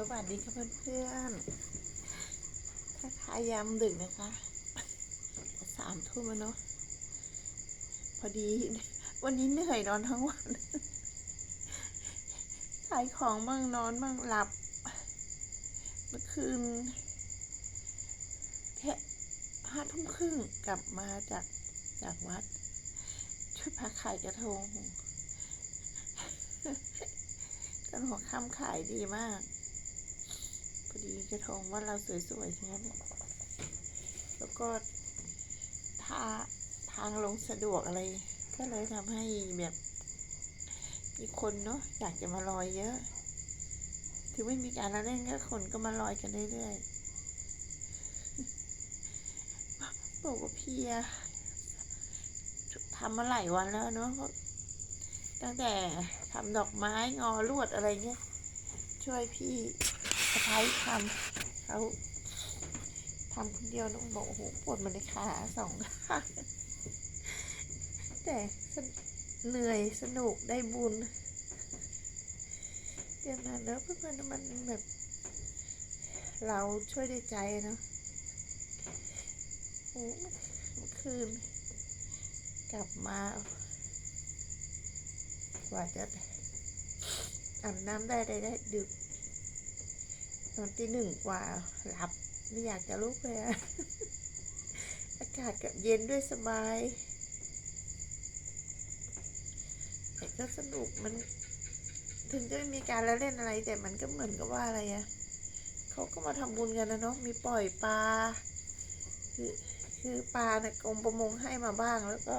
สวัสดีค่ะเพื่อนๆถ้าทายยามดึกนะคะ สามทุ่มแล้วเนาะ พอดี วันนี้เหนื่อยนอนทั้งวัน ขายของบ้างนอนบ้างหลับ เมื่อคืนแค่ห้าทุ่มครึ่งกลับมาจากจากวัด ช่วยพาขายกระทงกันหัวค่ำขายดีมาก อดีกระทงว่าเราสวยๆทั้งนั้นเนี่ยแล้วก็ทาทางลงสะดวกอะไร ก็เลยทำให้แบบมีคนเนาะอยากจะมาลอยเยอะ ถึงไม่มีการละเล่นก็คนก็มาลอยกันเรื่อยๆบอกว่าเพียทำมาหลายวันแล้วเนาะตั้งแต่ทำดอกไม้งอลวดอะไรเงี้ยช่วยพี่ะพ้ายทำเขาทำคนเดียวน้องบอกโอ้โหปวดมันในขาสองข้างแต่เหนื่อยสนุกได้บุญเรื่องนั้นแล้วเพื่อนๆมันแบบ เราช่วยได้ใจเนาะโอ้เมื่อคืน กลับมากว่าจะอาบน้ำได้ได้ได้ดึก ตอนตีหนึ่งกว่าหลับไม่อยากจะลุกเลยอากาศกับเย็นด้วยสบาย แต่ก็สนุกมัน ถึงจะไม่มีการละเล่นอะไร แต่มันก็เหมือนกับว่าอะไรอะเขาก็มาทำบุญกันนะเนาะมีปล่อยปลาคือคือปลานี่ยกรมประมงให้มาบ้างแล้วก็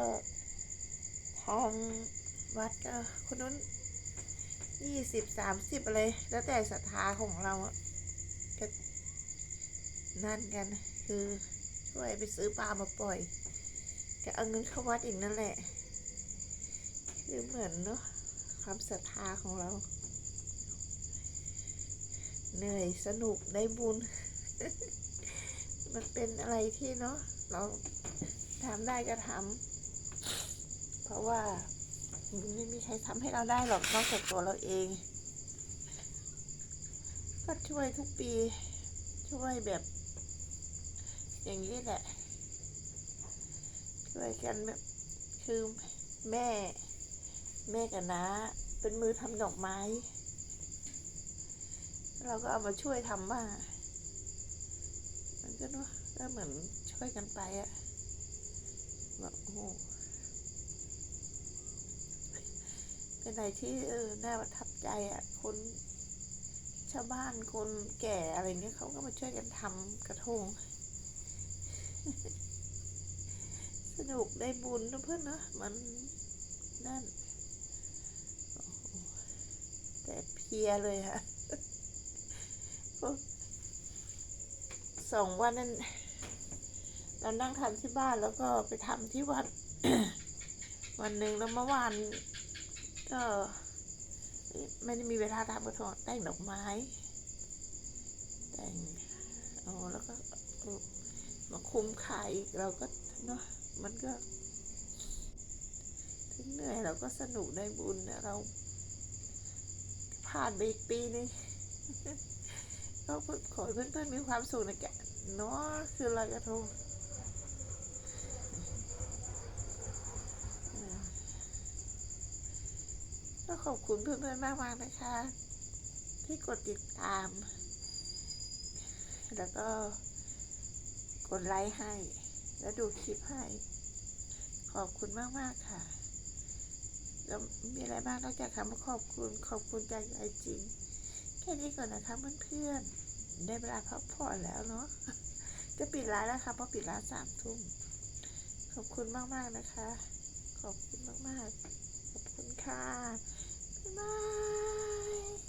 ทางวัดก็คนนู้นยี่สิบสามสิบอะไรแล้วแต่ศรัทธาของเราอะ ก็นั่นกัน คือช่วยไปซื้อปลามาปล่อยก็เอาเงินเข้าวัดอีกนั่นแหละ คือเหมือนเนาะความศรัทธาของเรา เหนื่อยสนุกได้บุญ มันเป็นอะไรที่เนาะเราทำได้ก็ทำเพราะว่าไม่มีใครทำให้เราได้หรอกนอกจากตัวเราเอง ก็ช่วยทุกปี ช่วยแบบ อย่างนี้แหละ ช่วยกันแบบคือแม่ แม่กับน้าเป็นมือทำดอกไม้ เราก็เอามาช่วยทำบ้างมันก็เนาะก็เหมือนช่วยกันไปอะแบบโอ้เป็นอะไรที่เออน่าประทับใจอะคน ชาวบ้านคนแก่อะไรเงี้ยเขาก็มาช่วยกันทำกระทง สนุกได้บุญนะเพื่อนเนะมันนั่น แต่เพียเลยค่ะสองวันนั้น เรานั่งทำที่บ้านแล้วก็ไปทำที่วัด วันหนึ่งแล้วเมื่อวานก็ ไม่ได้มีเวลาทำกระทงแต่งดอกไม้ แต่งโอ้แล้วก็มาคุมขายอีกเราก็เนาะมันก็ ถึงเหนื่อยเราก็สนุกได้บุญนะเรา ผ่านไปอีกปีนึงก็ขอเพื่อนๆมีความสุขนะแกเนาะคือลอยกระทง ก็ขอบคุณเพื่อนๆมากๆนะคะ ที่กดติดตาม แล้วก็กดไลค์ให้ แล้วดูคลิปให้ ขอบคุณมากๆค่ะ แล้วมีอะไรบ้างนอกจากคำว่าขอบคุณขอบคุณจากใจจริง แค่นี้ก่อนนะคะเพื่อนๆได้เวลาพักผ่อนแล้วเนาะจะปิดร้านแล้วค่ะเพราะปิดร้านสามทุ่มขอบคุณมาก ๆ นะคะ ขอบคุณมาก ๆ ขอบคุณค่ะ Bye.